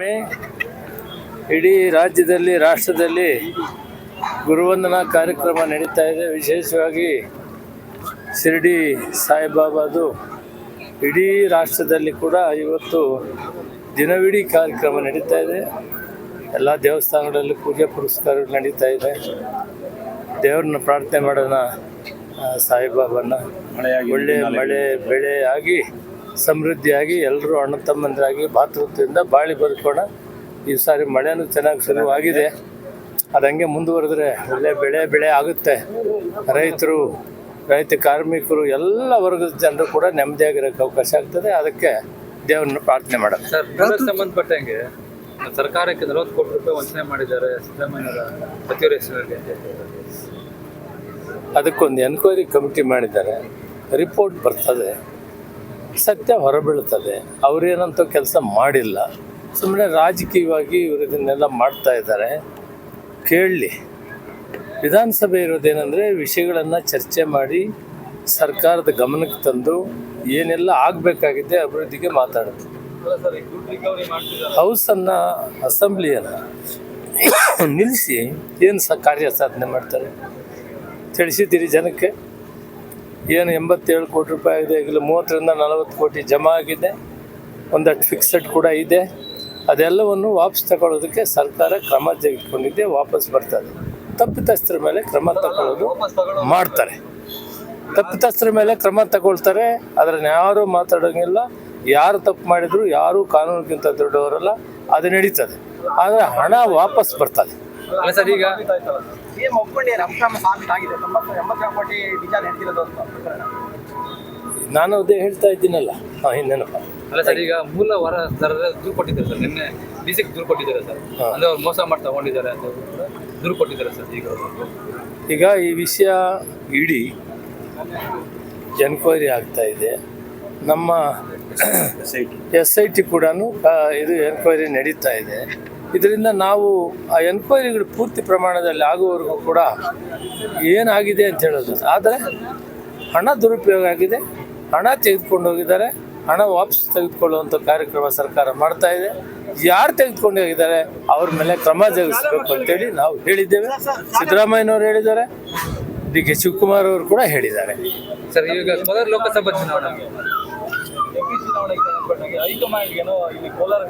ಮೇ ಇಡೀ ರಾಜ್ಯದಲ್ಲಿ ರಾಷ್ಟ್ರದಲ್ಲಿ ಗುರುವಂದನಾ ಕಾರ್ಯಕ್ರಮ ನಡೀತಾ ಇದೆ. ವಿಶೇಷವಾಗಿ ಶಿರ್ಡಿ ಸಾಯಿಬಾಬಾದು. ಇಡೀ ರಾಷ್ಟ್ರದಲ್ಲಿ ಕೂಡ ಇವತ್ತು ದಿನವಿಡೀ ಕಾರ್ಯಕ್ರಮ ನಡೀತಾ ಇದೆ. ಎಲ್ಲ ದೇವಸ್ಥಾನಗಳಲ್ಲಿ ಪೂಜೆ ಪುರಸ್ಕಾರಗಳು ನಡೀತಾ ಇದೆ. ದೇವ್ರನ್ನ ಪ್ರಾರ್ಥನೆ ಮಾಡೋಣ ಸಾಯಿಬಾಬಾನ. ಒಳ್ಳೆಯ ಮಳೆ ಬೆಳೆ ಆಗಿ ಸಮೃದ್ಧಿಯಾಗಿ ಎಲ್ಲರೂ ಅಣ್ಣ ತಮ್ಮಂದಿರಾಗಿ ಭಾತೃತ್ವದಿಂದ ಬಾಳಿ ಬದುಕೋಣ ಈ ಸಾರಿ ಮಳೆನೂ ಚೆನ್ನಾಗಿ ಶುರುವಾಗಿದೆ. ಅದು ಹಂಗೆ ಮುಂದುವರೆದ್ರೆ ಒಳ್ಳೆ ಬೆಳೆ ಬೆಳೆ ಆಗುತ್ತೆ. ರೈತರು ರೈತ ಕಾರ್ಮಿಕರು ಎಲ್ಲ ವರ್ಗದ ಜನರು ಕೂಡ ನೆಮ್ಮದಿಯಾಗಿರೋಕ್ಕೆ ಅವಕಾಶ ಆಗ್ತದೆ. ಅದಕ್ಕೆ ದೇವ್ರನ್ನ ಪ್ರಾರ್ಥನೆ ಮಾಡೋದು ಸರ್ ಸಂಬಂಧಪಟ್ಟಂಗೆ ಸರ್ಕಾರಕ್ಕೆ ನಲವತ್ತು ಕೋಟಿ ರೂಪಾಯಿ ವಂಚನೆ ಮಾಡಿದ್ದಾರೆ ಸಿದ್ದರಾಮಯ್ಯ. ಅದಕ್ಕೊಂದು ಎನ್ಕ್ವೈರಿ ಕಮಿಟಿ ಮಾಡಿದ್ದಾರೆ. ರಿಪೋರ್ಟ್ ಬರ್ತದೆ. ಸತ್ಯ ಹೊರಬೀಳ್ತದೆ. ಅವರೇನಂತ ಕೆಲಸ ಮಾಡಿಲ್ಲ. ಸುಮ್ಮನೆ ರಾಜಕೀಯವಾಗಿ ಇವರು ಇದನ್ನೆಲ್ಲ ಮಾಡ್ತಾ ಇದ್ದಾರೆ. ಕೇಳಲಿ. ವಿಧಾನಸಭೆ ಇರೋದೇನೆಂದರೆ ವಿಷಯಗಳನ್ನು ಚರ್ಚೆ ಮಾಡಿ ಸರ್ಕಾರದ ಗಮನಕ್ಕೆ ತಂದು ಏನೆಲ್ಲ ಆಗಬೇಕಾಗಿದೆ ಅಭಿವೃದ್ಧಿಗೆ ಮಾತಾಡೋದು. ಹೌಸನ್ನು ಅಸೆಂಬ್ಲಿಯನ್ನು ನಿಲ್ಲಿಸಿ ಏನು ಸ ಕಾರ್ಯ ಸಾಧನೆ ಮಾಡ್ತಾರೆ? ತಿಳಿಸಿದ್ದೀರಿ ಜನಕ್ಕೆ? ಏನು ಎಂಬತ್ತೇಳು ಕೋಟಿ ರೂಪಾಯಿ ಆಗಿದೆ, ಈಗಲೂ ಮೂವತ್ತರಿಂದ ನಲವತ್ತು ಕೋಟಿ ಜಮಾ ಆಗಿದೆ. ಒಂದಷ್ಟು ಫಿಕ್ಸೆಡ್ ಕೂಡ ಇದೆ. ಅದೆಲ್ಲವನ್ನು ವಾಪಸ್ ತಗೊಳ್ಳೋದಕ್ಕೆ ಸರ್ಕಾರ ಕ್ರಮ ತೆಗೆದುಕೊಂಡಿದ್ದೆ ವಾಪಸ್ ಬರ್ತದೆ ತಪ್ಪಿತಸ್ಥರ ಮೇಲೆ ಕ್ರಮ ತಗೊಳ್ಳೋದು ಮಾಡ್ತಾರೆ. ತಪ್ಪಿತಸ್ಥರ ಮೇಲೆ ಕ್ರಮ ತಗೊಳ್ತಾರೆ ಅದರನ್ನು ಯಾರೂ ಮಾತಾಡೋಂಗಿಲ್ಲ. ಯಾರು ತಪ್ಪು ಮಾಡಿದ್ರು, ಯಾರೂ ಕಾನೂನಿಗಿಂತ ದೊಡ್ಡವರಲ್ಲ, ಅದು ನಡೀತದೆ. ಆದರೆ ಹಣ ವಾಪಸ್ ಬರ್ತದೆ ಅಲ್ಲ ಸರ್ ಈಗ ಸಿಎಂ ಒಪ್ಕೊಂಡಿದ್ದಾರೆ ಅಕ್ರಮ ಸಾಬೀತಾಗಿದೆ ತೊಂಬತ್ತು ಎಂಬತ್ತೇಳು ಕೋಟಿ ವಿಚಾರ ಹೇಳ್ತಿರೋದು ಅಂತ ಪ್ರಕರಣ. ನಾನು ಅದೇ ಹೇಳ್ತಾ ಇದ್ದೀನಲ್ಲ. ಹಾಂ ಇನ್ನೇನಪ್ಪ ಅಲ್ಲ ಸರ್ ಈಗ ಮೂಲ ವರ ಸರ್ ದೂರು ಕೊಟ್ಟಿದ್ದಾರೆ ಸರ್. ನಿನ್ನೆ ಡಿ ಸಿಗೆ ದೂರು ಕೊಟ್ಟಿದ್ದಾರೆ ಸರ್. ಅಂದರೆ ಅವ್ರು ಮೋಸ ಮಾಡಿ ತಗೊಂಡಿದ್ದಾರೆ ಅಂತ ದೂರು ಕೊಟ್ಟಿದ್ದಾರೆ ಸರ್ ಈಗ. ಈಗ ಈ ವಿಷಯ ಇಡೀ ಎನ್ಕ್ವೈರಿ ಆಗ್ತಾ ಇದೆ. ನಮ್ಮ ಎಸ್ ಐ ಟಿ ಕೂಡ ಇದು ಎನ್ಕ್ವೈರಿ ನಡೀತಾ ಇದೆ. ಇದರಿಂದ ನಾವು ಆ ಎನ್ಕ್ವೈರಿಗಳು ಪೂರ್ತಿ ಪ್ರಮಾಣದಲ್ಲಿ ಆಗುವವರೆಗೂ ಕೂಡ ಏನಾಗಿದೆ ಅಂತ ಹೇಳೋದು. ಆದರೆ ಹಣ ದುರುಪಯೋಗ ಆಗಿದೆ. ಹಣ ತೆಗೆದುಕೊಂಡು ಹೋಗಿದ್ದಾರೆ. ಹಣ ವಾಪಸ್ ತೆಗೆದುಕೊಳ್ಳುವಂಥ ಕಾರ್ಯಕ್ರಮ ಸರ್ಕಾರ ಮಾಡ್ತಾ ಇದೆ. ಯಾರು ತೆಗೆದುಕೊಂಡು ಹೋಗಿದ್ದಾರೆ ಅವ್ರ ಮೇಲೆ ಕ್ರಮ ಜರುಗಿಸಬೇಕು ಅಂತೇಳಿ ನಾವು ಹೇಳಿದ್ದೇವೆ. ಸಿದ್ದರಾಮಯ್ಯನವರು ಹೇಳಿದ್ದಾರೆ. ಡಿ ಕೆ ಶಿವಕುಮಾರ್ ಅವರು ಕೂಡ ಹೇಳಿದ್ದಾರೆ. ಸರ್, ಈಗ ಕೋಲಾರ ಲೋಕಸಭಾ ಚುನಾವಣೆ ಹೈಕಮಾಂಡ್ ಏನೋ ಇಲ್ಲಿ ಕೋಲಾರ